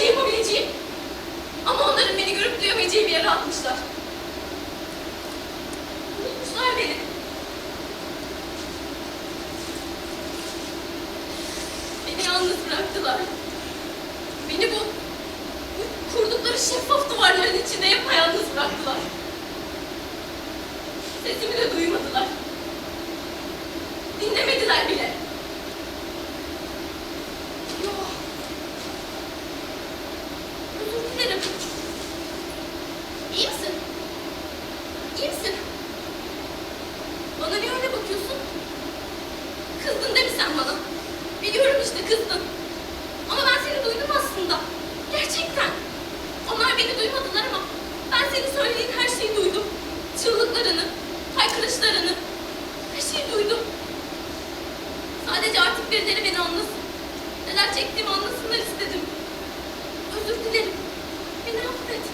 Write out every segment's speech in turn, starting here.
şeyi yapabileceğim. Ama onların beni görüp duyabileceği bir yere atmışlar. Unutmuşlar beni. Beni yalnız bıraktılar. Beni bu, bu kurdukları şeffaf duvarların içinde yapayalnız bıraktılar. Sesimi de duymadılar. Dinlemediler bile. Yok. Özür dilerim. İyi misin? İyi misin? Bana niye öyle bakıyorsun? Kızdın değil mi sen bana? Biliyorum işte kızdın. Ama ben seni duydum aslında. Gerçekten. Onlar beni duymadılar ama ben senin söylediğin her şeyi duydum. Çığlıklarını, haykırışlarını, her şeyi duydum. Sadece artık birileri beni anlasın. Neler çektiğimi anlasınlar istedim. Özür dilerim. Beni affet.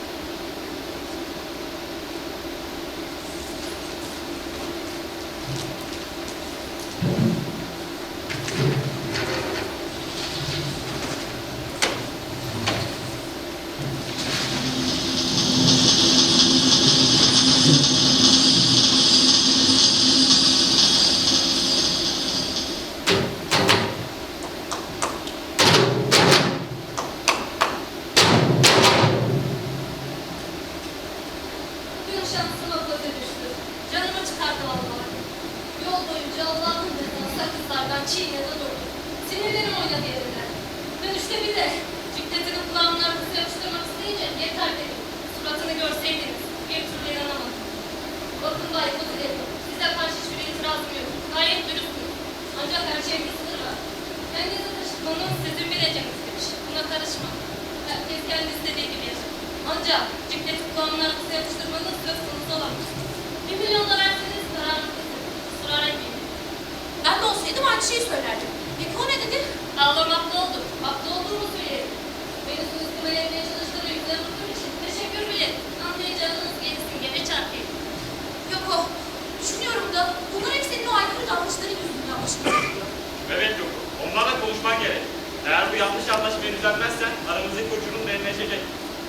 Şansıma koza düştü. Canımı çıkardı vallahi. Yol boyunca Allah'ın dediği sakızlardan çiğnedi durdu. Sinirlerim oynadı yerine. Dönüşte bir de Ciklet'in kulağımın arkası yapıştırmak isteyince yeter dedim. Suratını görseydiniz bir türlü inanamadım. Bakın Bay Kuzilerim, size karşı hiçbir itirazım yok. Gayet dürüstsünüz. Ancak her şeyin bir sınırı var. Kendinizi taşıtmanın sizin bileceğiniz bir. Buna karışma. Herkes kendi istediği gibi. Ancak cikleti kulağımın arkası yapıştırmanız söz konusu olamaz. Bir milyon da verseniz kararınız kesin. Israr etmeyin. Ben de olsaydım aynı şeyi söylerdim.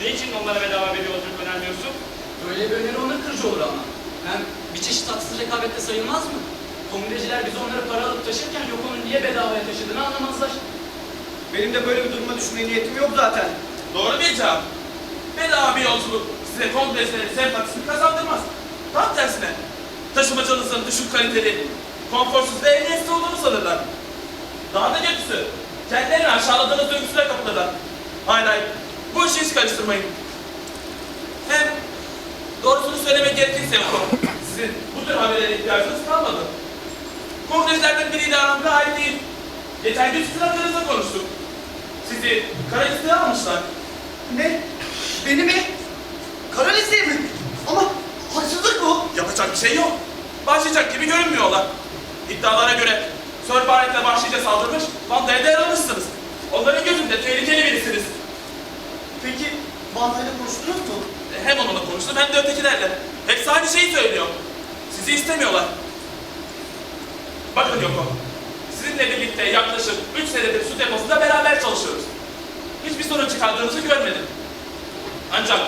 Ne için onlara bedava bir yolculuk önermiyorsun? Böyle bir öneri ona kırıcı olur ama. Hem bir çeşit haksız rekabette sayılmaz mı? Kongrecciler biz onlara para alıp taşırken yok onun niye bedavaya taşıdığını anlamazlar. Benim de böyle bir duruma düşmeye niyetim yok zaten. Doğru cevap. Bedava bir yolculuk size kongreslerin sempatisini kazandırmaz. Tam tersine taşımacılığınızın düşük kaliteli, konforsuz ve ehliyetsiz olduğunu sanırlar. Daha da kötüsü, kendilerini aşağıladığınız duygusuna kapılırlar. Hayır hayır, bu işi hiç karıştırmayın. Hem doğrusunu söylemek gerekirse. Sizin bu tür haberlere ihtiyacınız kalmadı. Kongreslerden biriyle aram gayet değil. Geçen gün sizin hakkınızda konuştuk. Sizi kara listeye almışlar. Ne? Beni mi? Kara listeye mi? Ama haksızlık bu. Yapacak bir şey yok. Başlayacak gibi görünmüyorlar. İddialara göre Sir Barnett'le başlıca saldırmış, Vanda'ya da Peki Vanda'yla konuştunuz mu? E, Hem onunla konuştum hem de ötekilerle. Hepsi aynı şeyi söylüyor. Sizi istemiyorlar. Bakın Yoko, sizinle birlikte yaklaşık 3 senedir su deposunda beraber çalışıyoruz. Hiçbir sorun çıkardığınızı görmedim. Ancak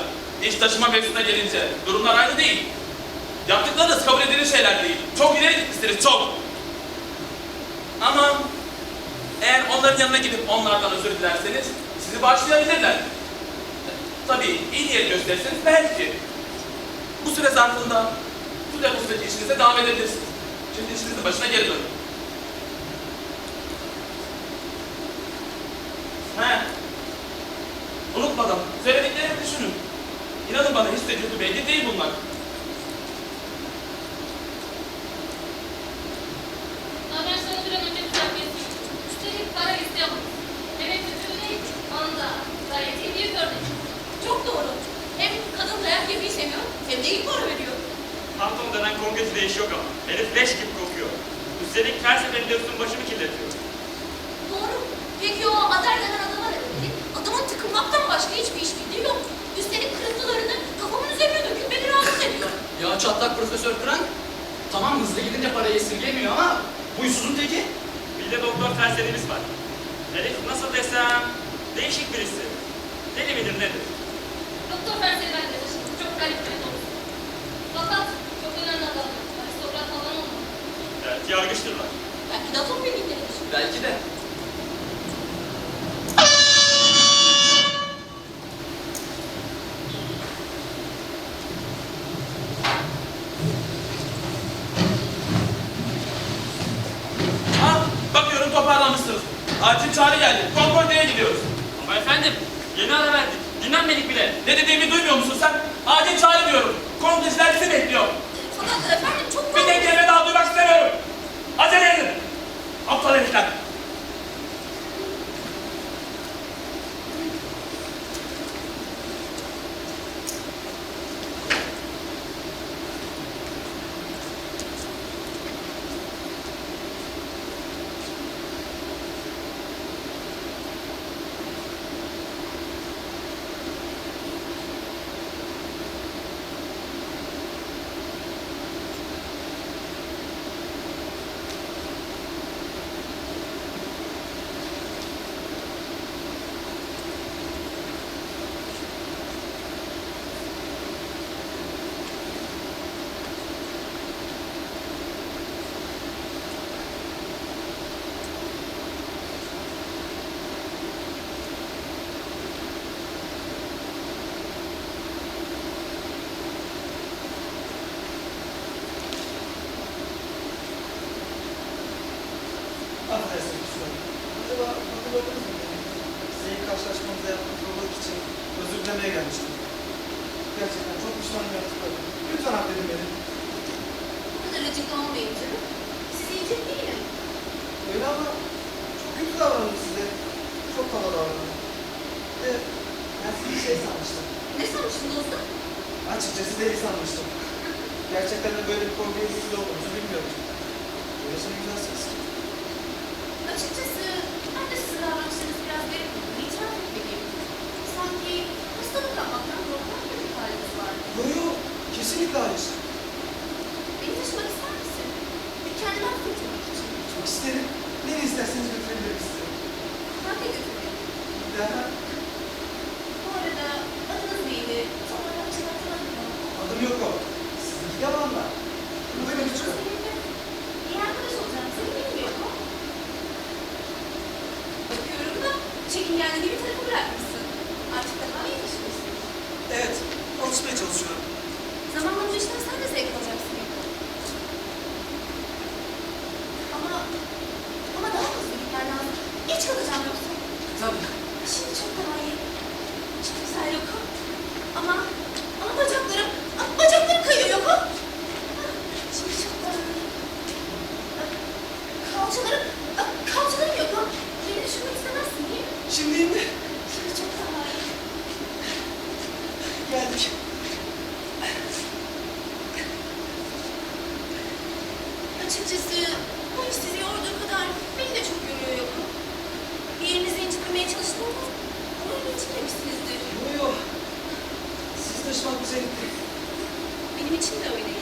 iş taşıma mevzusuna gelince durumlar aynı değil. Yaptıklarınız kabul edilir şeyler değil. Çok ileri gitmişsiniz, çok. Ama eğer onların yanına gidip onlardan özür dilerseniz sizi bağışlayabilirler. Tabii iyi niyet gösterirseniz belki. Bu süre zarfında su deposundaki işinize devam edebilirsiniz. Şimdi işinizin başına geri dönün. He. Unutmadan söylediklerimi düşünün. İnanın bana hiç de kötü belge değil bunlar. Haber sana bir an önce düzeltmesi. Üstelik para isteyemeyiz. Evet kötü değil. Anda. Gayet iyi bir örnek. Çok doğru. Hem kadın dayak yemeyi de iyi para veriyor. Phantom denen kongresi değiş yok ama. Herif leş gibi kokuyor. Üstelik her seferinde üstün başımı kirletiyor. Doğru. Peki o Ader denen adama ne dedi? Adamın tıkınmaktan başka hiçbir iş bildiği yok. Üstelik kırıntılarını kafamın üzerine döküp beni rahatsız ediyor. Ya çatlak Profesör Frank, tamam hızlı gidince parayı esirgemiyor ama huysuzun teki. Bir de doktor serserimiz var. Herif nasıl desem değişik birisi. Deli midir nedir? Doktor Ferseri ben de taşıdım. Çok garip bir doğrusu. Fakat çok önemli adam. Aristokrat falan olmalı. Evet, yargıçtırlar. Belki de atom bilgileridir. Belki de. Ha, bakıyorum toparlanmışsınız. Acil çağrı geldi. Konkorda'ya gidiyoruz. Ama efendim yeni ara verdik. Dinlenmedik bile. Ne dediğimi duymuyor musun sen? Acil çağrı diyorum. Kongresiler bizi bekliyor. Fakat efendim çok Bir tek kelime daha duymak istemiyorum. Acele edin. Acaba hatırladınız mı? Size ilk karşılaşmamızda yaptığınız zorluk için özür dilemeye gelmiştim. Gerçekten çok pişmanım yaptıklarım. Lütfen affedin beni. Bu kadar acıklı olmayın canım. Sizi yiyecek değilim. Öyle ama çok kötü davrandım size. Çok kaba davrandım. Ve ben sizi bir şey sanmıştım. Ne sanmıştın dostum? Açıkçası deli sanmıştım. Gerçekten de böyle bir korkuya yüzsüz olduğunuzu bilmiyordum. Öylesine güzelsiniz ki. Açıkçası davranışlarınız biraz garip itiraf etmeliyim. Sanki hastalık kapmaktan korkan bir haliniz var. Yo yo, kesinlikle hayır. Beni taşımak ister misin? Kendimi affetmek için. Çok isterim. Nereye isterseniz götürebilirim sizi. Ben de götüreyim. Derhal Bu arada adınız neydi? Tam olarak çıkartamadım. adım yok o. Sizinki yalanla. Buyurun lütfen. Seninle iyi arkadaş olacağım. Seni bilmiyor mu? Bakıyorum da çekingenli bir tarafı bırakmışsın. Artık daha iyi taşımışsın. Evet, alışmaya çalışıyorum. Zamanla bu işten sen de zevk alacaksın. Ama ama daha hızlı gitmen lazım. Geç kalacağım yoksa. Tabii. Şimdi çok daha iyi. Çok güzel yokum. Ama bacaklarım, ah, bacaklarım kayıyor yokum. Şimdi çok daha iyi. Ah, Kalçalarım, ah, kalçalarım yokum. Beni düşünmek istemezsin değil mi? Şimdi indi. Şimdi çok daha iyi. Geldik. Açıkçası bu iş sizi yorduğu kadar beni de çok yoruyor yokum. Bir yerinizi incitmemeye çalıştım ama umarım incitmemişsinizdir. Yo yo. Siz taşımak güzellikti. Benim için de öyleydi.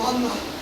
Vallahi.